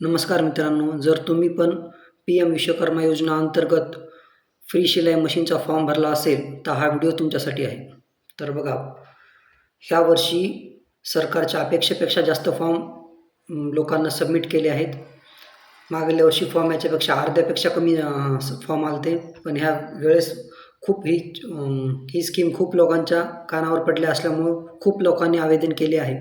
नमस्कार मित्रांनो जर तुम्ही पण पी एम विश्वकर्मा योजना अंतर्गत फ्री शिलाई मशीनचा फॉर्म भरला असेल तर हा व्हिडिओ तुमच्यासाठी आहे. तर बघा ह्या वर्षी सरकारच्या अपेक्षेपेक्षा जास्त फॉर्म लोकांना सबमिट केले आहेत. मागल्या वर्षी फॉर्म याच्यापेक्षा अर्ध्यापेक्षा कमी फॉर्म आले पण ह्या वेळेस खूप ही ही स्कीम खूप लोकांच्या कानावर पडल्या असल्यामुळं खूप लोकांनी आवेदन केले आहे.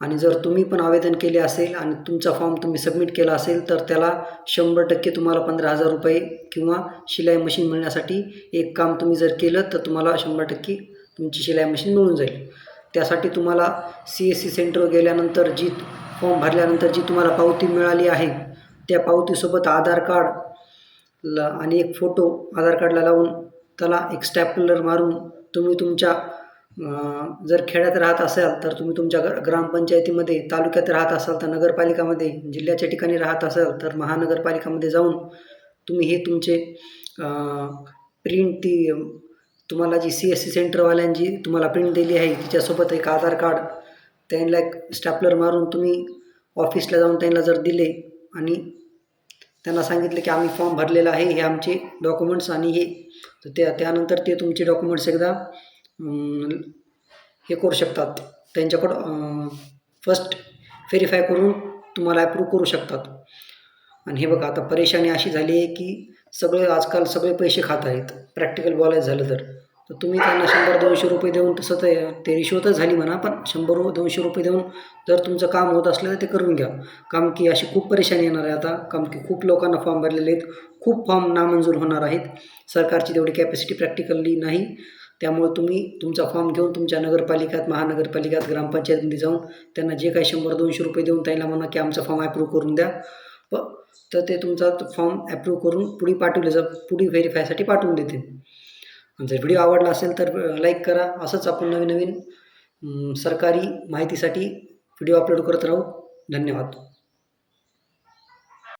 आणि जर तुम्ही पण आवेदन केले असेल आणि तुमचा फॉर्म तुम्ही सबमिट केला असेल तर त्याला शंभर टक्के तुम्हाला पंधरा हजार रुपये किंवा शिलाई मशीन मिळण्यासाठी एक काम तुम्ही जर केलं तर तुम्हाला शंभर टक्के तुमची शिलाई मशीन मिळून जाईल. त्यासाठी तुम्हाला सी एस सी सेंटरवर गेल्यानंतर जी फॉर्म भरल्यानंतर जी तुम्हाला पावती मिळाली आहे त्या पावतीसोबत आधार कार्ड ला आणि एक फोटो आधार कार्डला लावून त्याला एक स्टॅपलर मारून तुम्ही तुमच्या जर खेड्यात राहत असाल तर तुम्ही तुमच्या ग ग्रामपंचायतीमध्ये तालुक्यात राहत असाल तर नगरपालिकामध्ये जिल्ह्याच्या ठिकाणी राहत असाल तर महानगरपालिकामध्ये जाऊन तुम्ही हे तुमचे प्रिंट ती तुम्हाला जी सी एस सी सेंटरवाल्यांची तुम्हाला प्रिंट दिली आहे तिच्यासोबत एक आधार कार्ड त्यांना एक स्टॅपलर मारून तुम्ही ऑफिसला जाऊन त्यांना जर दिले आणि त्यांना सांगितले की आम्ही फॉर्म भरलेला आहे हे आमचे डॉक्युमेंट्स आणि हे तर त्या त्यानंतर ते तुमचे डॉक्युमेंट्स एकदा हे करू शकतात. त्यांच्याकडं फर्स्ट व्हेरीफाय करून तुम्हाला ॲप्रूव्ह करू शकतात. आणि हे बघा आता परेशानी अशी झाली आहे की सगळे आजकाल सगळे पैसे खात आहेत. प्रॅक्टिकल बोलायचं झालं तर. तर तुम्ही त्यांना शंभर दोनशे रुपये देऊन तसं ते ते तर झाली म्हणा पण शंभर दोनशे रुपये देऊन जर तुमचं काम होत असलं तर ते करून घ्या. काम की अशी खूप परेशानी येणार आहे आता. काम की खूप लोकांना फॉर्म भरलेले आहेत. खूप फॉर्म नामंजूर होणार आहेत. सरकारची तेवढी कॅपॅसिटी प्रॅक्टिकली नाही. त्यामुळे तुम्ही तुमचा फॉर्म घेऊन तुमच्या नगरपालिकात महानगरपालिकात ग्रामपंचायतमध्ये जाऊन त्यांना जे काही शंभर दोनशे रुपये देऊन त्यांना म्हणा की आमचा फॉर्म ॲप्रूव्ह करून द्या. प तर ते तुमचा फॉर्म ॲप्रूव्ह करून पुढे पाठवले जा पुढे व्हेरीफायसाठी पाठवून देते. आणि जर व्हिडिओ आवडला असेल तर लाईक करा. असंच आपण नवीन नवीन सरकारी माहितीसाठी व्हिडिओ अपलोड करत राहू. धन्यवाद.